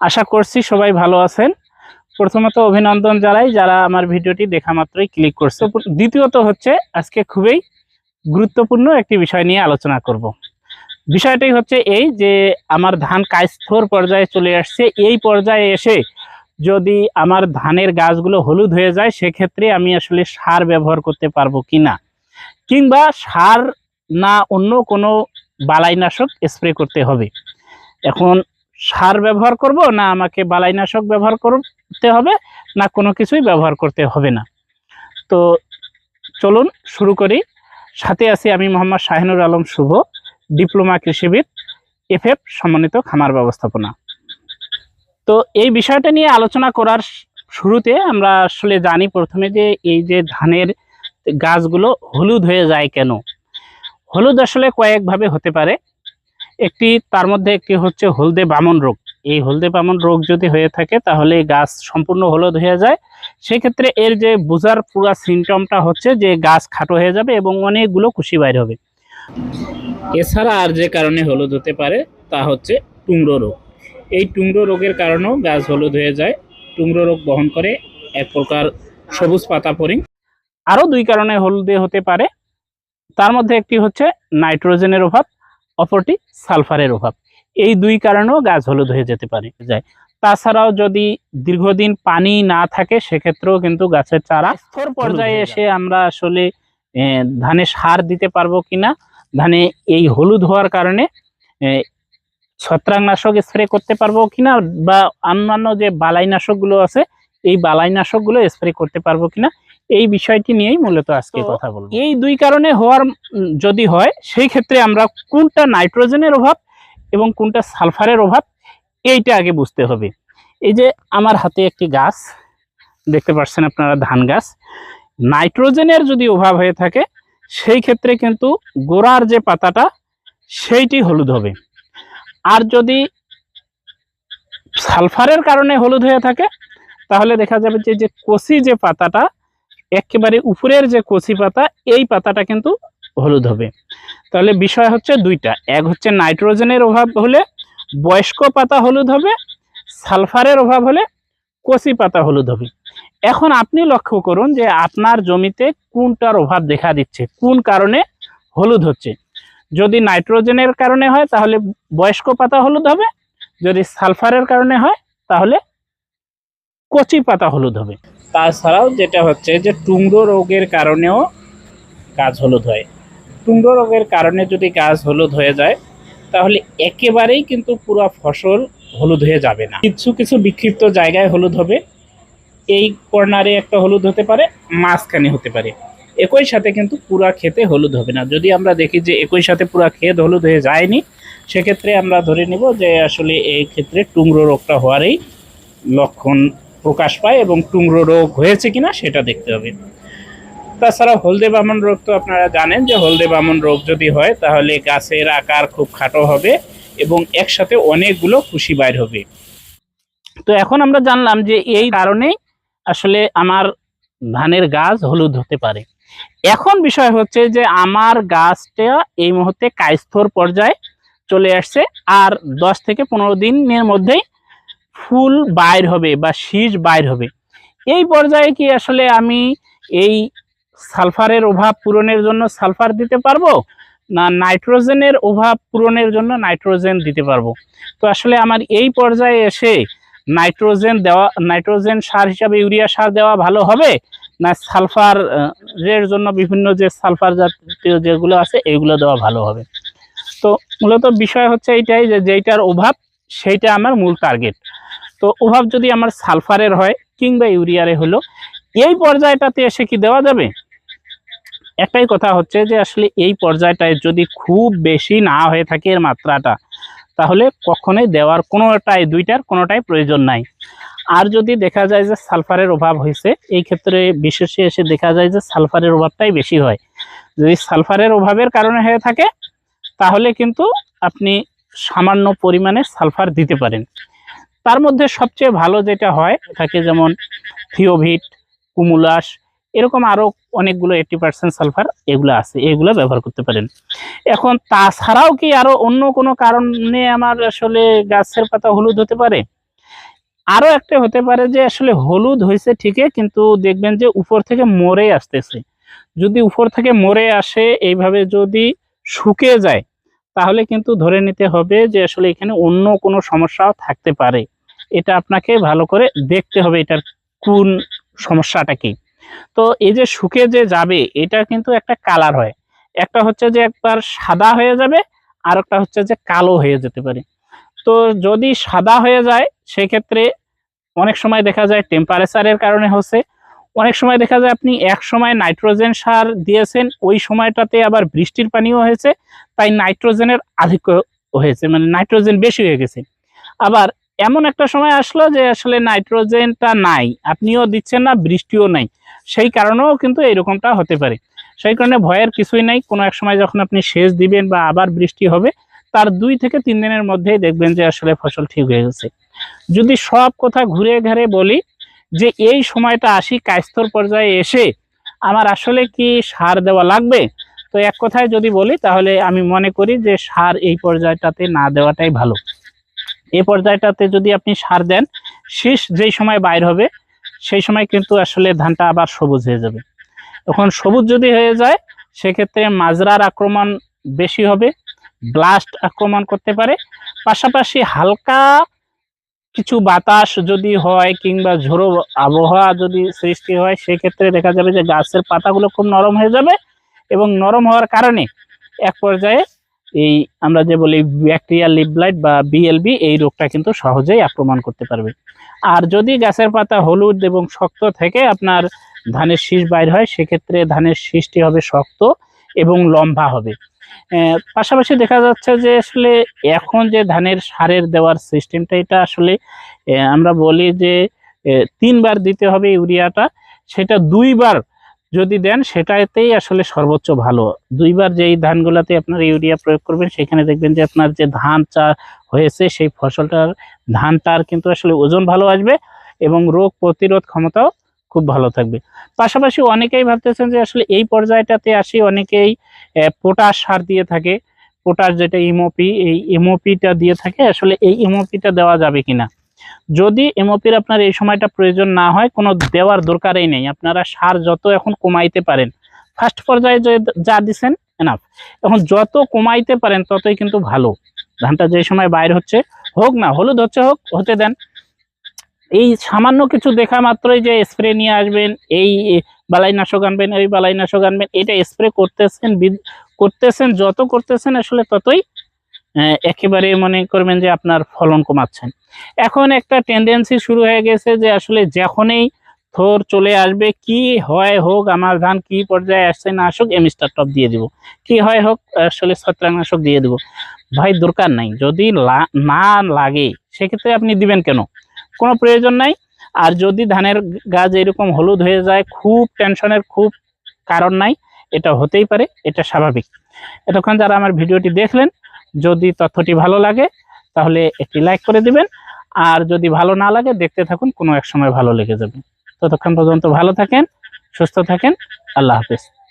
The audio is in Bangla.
আশা করছি সবাই ভালো আছেন। প্রথমত অভিনন্দন জানাই যারা আমার ভিডিওটি দেখা মাত্রই ক্লিক করছে। দ্বিতীয়ত হচ্ছে, আজকে খুবই গুরুত্বপূর্ণ একটি বিষয় নিয়ে আলোচনা করব। বিষয়টাই হচ্ছে এই যে, আমার ধান কায়স্থর পর্যায়ে চলে আসছে। এই পর্যায়ে এসে যদি আমার ধানের গাছগুলো হলুদ হয়ে যায়, সেক্ষেত্রে আমি আসলে সার ব্যবহার করতে পারব কিনা? কিংবা সার না অন্য কোনো বালাইনাশক স্প্রে করতে হবে? এখন সার ব্যবহার করব, না আমাকে বালাইনাশক ব্যবহার করতে হবে, না কোনো কিছুই ব্যবহার করতে হবে না। তো চলুন শুরু করি। সাথে আছি আমি মোহাম্মদ শাহিনুর আলম শুভ, ডিপ্লোমা কৃষিবিদ, এফএফ সম্মানিত খামার ব্যবস্থাপনা। তো এই বিষয়টা নিয়ে আলোচনা করার শুরুতে আমরা আসলে জানি প্রথমে যে এই যে ধানের গাছগুলো হলুদ হয়ে যায় কেন? হলুদ আসলে কয়েকভাবে হতে পারে। একটি, তার মধ্যে একটি হচ্ছে হলদে বামন রোগ। এই হলদে বামন রোগ যদি হয়ে থাকে, তাহলে গাছ সম্পূর্ণ হলুদ হয়ে যায়। সেক্ষেত্রে এর যে বোঝার পুরো সিমটমটা হচ্ছে যে গাছ খাটো হয়ে যাবে এবং অনেকগুলো কুশি বাইর হবে। এছাড়া আর যে কারণে হলুদ হতে পারে, তা হচ্ছে টুংরো রোগ। এই টুংরো রোগের কারণেও গাছ হলুদ হয়ে যায়। টুংরো রোগ বহন করে এক প্রকার সবুজ পাতা পরিং আরও দুই কারণে হলদে হতে পারে। তার মধ্যে একটি হচ্ছে নাইট্রোজেনের অভাব। অপরটি সালফারের অভাব। এই দুই কারণেও গাছ হলুদ হয়ে যেতে পারে। যায়। তাছাড়াও যদি দীর্ঘদিন পানি না থাকে সেক্ষেত্রেও কিন্তু গাছের চারা স্তর পর্যায়ে এসে আমরা আসলে ধানে সার দিতে পারব কিনা ধানে এই হলুদ হওয়ার কারণে ছত্রাকনাশক স্প্রে করতে পারব কিনা বা অন্যান্য যে বালাইনাশকগুলো আছে এই বালাইনাশকগুলো স্প্রে করতে পারব কিনা এই বিষয়টি নিয়েই মূলত আজকে কথা বলব। এই দুই কারণে হওয়ার যদি হয় সেই ক্ষেত্রে আমরা কোনটা নাইট্রোজেনের অভাব এবং কোনটা সালফারের অভাব এইটা আগে বুঝতে হবে। এই যে আমার হাতে একটি গাছ দেখতে পাচ্ছেন আপনারা ধান গাছ। নাইট্রোজেনের যদি অভাব হয়ে থাকে সেই ক্ষেত্রে কিন্তু গোড়ার যে পাতাটা সেইটি হলুদ হবে। আর যদি সালফারের কারণে হলুদ হয়ে থাকে তাহলে দেখা যাবে যে যে কচি যে পাতাটা একেবারে উপরের যে কচি পাতা, এই পাতাটা কিন্তু হলুদ হবে। তাহলে বিষয় হচ্ছে দুইটা। এক হচ্ছে নাইট্রোজেনের অভাব হলে বয়স্ক পাতা হলুদ হবে, সালফারের অভাব হলে কচি পাতা হলুদ হবে। এখন আপনি লক্ষ্য করুন যে আপনার জমিতে কোনটার অভাব দেখা দিচ্ছে, কোন কারণে হলুদ হচ্ছে। যদি নাইট্রোজেনের কারণে হয়, তাহলে বয়স্ক পাতা হলুদ হবে। যদি সালফারের কারণে হয়, তাহলে কচি পাতা হলুদ হবে। তাছাড়াও যেটা হচ্ছে যে টুংরো রোগের কারণেও গাছ হলুদ হয়। টুংরো রোগের কারণে যদি গাছ হলুদ হয়ে যায়, তাহলে একেবারেই কিন্তু পুরো ফসল হলুদ হয়ে যাবে না। কিছু কিছু বিক্ষিপ্ত জায়গায় হলুদ হবে। এই কর্নারে একটা হলুদ হতে পারে, মাঝখানে হতে পারে। একই সাথে কিন্তু পুরা খেতে হলুদ হবে না। যদি আমরা দেখি যে একই সাথে পুরা খেত হলুদ হয়ে যায়নি, সেক্ষেত্রে আমরা ধরে নিব যে আসলে এই ক্ষেত্রে টুংরো রোগটা হওয়ারই লক্ষণ প্রকাশ পায় এবং টুংরো রোগ হয়েছে কিনা সেটা দেখতে হবে। তাছাড়া হলদে বামন রোগ তো আপনারা জানেন যে হলদে বামন রোগ যদি হয়, তাহলে গাছের আকার খুব খাটো হবে এবং একসাথে অনেকগুলো খুশি বাইর হবে। তো এখন আমরা জানলাম যে এই কারণেই আসলে আমার ধানের গাছ হলুদ হতে পারে। এখন বিষয় হচ্ছে যে আমার গাছটা এই মুহূর্তে কায়স্থর পর্যায়ে চলে আসছে, আর দশ থেকে পনেরো দিনের মধ্যেই ফুল বাইর হবে বা শীষ বাইর হবে। এই পর্যায়ে কি আসলে আমি এই সালফারের অভাব পূরণের জন্য সালফার দিতে পারব? না, নাইট্রোজেনের অভাব পূরণের জন্য নাইট্রোজেন দিতে পারব? তো আসলে আমার এই পর্যায়ে এসে নাইট্রোজেন দেওয়া, নাইট্রোজেন সার হিসাবে ইউরিয়া সার দেওয়া ভালো হবে? না, সালফার এর জন্য বিভিন্ন যে সালফার জাতীয় যেগুলো আছে, এগুলো দেওয়া ভালো হবে? তো মূলত বিষয় হচ্ছে এইটাই যে, যেইটার অভাব, সেইটা আমার মূল টার্গেট তো অভাব যদি আমার সালফারের হয় কিংবা ইউরিয়ারে হলো, এই পর্যায়টাতে এসে কি দেওয়া যাবে? একটাই কথা হচ্ছে যে আসলে এই পর্যায়টায় যদি খুব বেশি না হয়ে থাকে এর মাত্রাটা, তাহলে কখনোই দেওয়ার কোনোটাই, দুইটার কোনোটাই প্রয়োজন নাই। আর যদি দেখা যায় যে সালফারের অভাব হয়েছে, এই ক্ষেত্রে বিশেষে এসে দেখা যায় যে সালফারের অভাবটাই বেশি হয়। যদি সালফারের অভাবের কারণে হয়ে থাকে, তাহলে কিন্তু আপনি সামান্য পরিমাণে সালফার দিতে পারেন। তার মধ্যে সবচেয়ে ভালো যেটা হয়, থাকে যেমন থিওভিট, কুমুলাস, এরকম আরও অনেকগুলো এইটি পার্সেন্ট সালফার এগুলো আছে, এগুলো ব্যবহার করতে পারেন। এখন তাছাড়াও কি আরও অন্য কোনো কারণে আমার আসলে গাছের পাতা হলুদ হতে পারে? আরও একটা হতে পারে যে আসলে হলুদ হয়েছে ঠিকই, কিন্তু দেখবেন যে উপর থেকে মরে আসতেছে। যদি উপর থেকে মরে আসে, এইভাবে যদি শুকিয়ে যায়, তাহলে কিন্তু ধরে নিতে হবে যে আসলে এখানে অন্য কোনো সমস্যাও থাকতে পারে। এটা আপনাকে ভালো করে দেখতে হবে এটার কোন সমস্যাটা কি তো এই যে শুকে যে যাবে, এটা কিন্তু একটা কালার হয়। একটা হচ্ছে যে একবার সাদা হয়ে যাবে আর একটা হচ্ছে যে কালো হয়ে যেতে পারে। তো যদি সাদা হয়ে যায়, সেক্ষেত্রে অনেক সময় দেখা যায় টেম্পারেচারের কারণে হচ্ছে। অনেক সময় দেখা যায় আপনি এক সময় নাইট্রোজেন সার দিয়েছেন, ওই সময়টাতে আবার বৃষ্টির পানিও হয়েছে, তাই নাইট্রোজেনের আধিক্য হয়েছে মানে নাইট্রোজেন বেশি হয়ে গেছে। আবার এমন একটা সময় আসলো যে আসলে নাইট্রোজেনটা নাই, আপনিও দিচ্ছেন না, বৃষ্টিও নাই। সেই কারণেও কিন্তু এরকমটা হতে পারে। সেই কারণে ভয়ের কিছুই নাই। কোনো এক সময় যখন আপনি সেচ দিবেন বা আবার বৃষ্টি হবে, তার দুই থেকে তিন দিনের মধ্যেই দেখবেন যে আসলে ফসল ঠিক হয়ে গেছে। যদি সব কথা ঘুরে ঘেরে বলি, যে এই সময়টা আসি কায়স্থর পর্যায়ে এসে আমার আসলে কি সার দেওয়া লাগবে? তো এক কথায় যদি বলি, তাহলে আমি মনে করি যে সার এই পর্যায়টাতে না দেওয়াটাই ভালো। এই পর্যায়টাতে যদি আপনি সার দেন, শীষ যেই সময় বাইর হবে, সেই সময় কিন্তু আসলে ধানটা আবার সবুজ হয়ে যাবে। তখন সবুজ যদি হয়ে যায়, সেক্ষেত্রে মাজরার আক্রমণ বেশি হবে, ব্লাস্ট আক্রমণ করতে পারে। পাশাপাশি হালকা কিছু বাতাস যদি হয় কিংবা ঝোড়ো আবহাওয়া যদি সৃষ্টি হয়, সেক্ষেত্রে দেখা যাবে যে গাছের পাতাগুলো খুব নরম হয়ে যাবে এবং নরম হওয়ার কারণে এক পর্যায়ে এই আমরা যে বলি ব্যাকটেরিয়াল লিপ ব্লাইট বা বিএলবি এই রোগটা কিন্তু সহজেই আক্রমণ করতে পারবে। আর যদি গাছের পাতা হলুদ এবং শক্ত থেকে আপনার ধানের শীষ বাইর হয়, সেক্ষেত্রে ধানের শীষটি হবে শক্ত এবং লম্বা হবে। পাশাপাশি দেখা যাচ্ছে যে আসলে এখন যে ধানের সারের দেওয়ার সিস্টেমটা, এটা আসলে আমরা বলি যে তিনবার দিতে হবে ইউরিয়াটা, সেটা দুইবার যদি দেন, সেটাতেই আসলে সর্বোচ্চ ভালো। দুইবার যেই ধানগুলোতে আপনার ইউরিয়া প্রয়োগ করবেন, সেখানে দেখবেন যে আপনার যে ধান চা হয়েছে, সেই ফসলটার ধানটার কিন্তু আসলে ওজন ভালো আসবে এবং রোগ প্রতিরোধ ক্ষমতাও খুব ভালো থাকবে। পাশাপাশি অনেকেই ভাবতেছেন যে আসলে এই পর্যায়টাতে আসি অনেকেই পটাশ সার দিয়ে থাকে। পটাশ যেটা ইমোপি এই ইমোপিটা দিয়ে থাকে, আসলে এই ইমোপিটা দেওয়া যাবে কিনা? যদি এমওপির আপনার এই সময়টা প্রয়োজন না হয়, কোনো দেওয়ার দরকারই নেই। আপনারা সার যত এখন কমাইতে পারেন ফার্স্ট পর্যায়ে যে দিছেন এনাফ এখন যত কমাইতে পারেন, ততই কিন্তু ভালো। ধানটা যে সময় বাইর হচ্ছে, হোক না, হলুদ হচ্ছে হোক, হতে দেন। এই সামান্য কিছু দেখা মাত্রই যে স্প্রে নিয়ে আসবেন, এই বালাইনাশক আনবেন ওই বালাইনাশক আনবেন, এটা স্প্রে করতেছেন করতেছেন, যত করতেছেন, আসলে ততই একেবারে মনে করবেন যে আপনার ফলন কমাচ্ছেন। এখন একটা টেন্ডেন্সি শুরু হয়ে গেছে যে আসলে যখনই থোর চলে আসবে, কি হয় হোক, আমার ধান কি পর্যায়ে আসছে না আসুক এমিস্টার টপ দিয়ে দিব। কি হয় হোক, আসলে ছত্রাকনাশক দিয়ে দিব। ভাই, দরকার নাই। যদি না লাগে, সেক্ষেত্রে আপনি দিবেন কেন? কোনো প্রয়োজন নাই। আর যদি ধানের গাছ এরকম হলুদ হয়ে যায়, খুব টেনশনের খুব কারণ নাই। এটা হতেই পারে, এটা স্বাভাবিক। এতক্ষণ যারা আমার ভিডিওটি দেখলেন যদি তথ্যটি ভালো লাগে, তাহলে একটি লাইক করে দিবেন। আর যদি ভালো না লাগে, দেখতে থাকুন, কোনো এক সময় ভালো লেগে যাবে। ততক্ষণ পর্যন্ত ভালো থাকেন, সুস্থ থাকেন, আল্লাহ হাফেজ।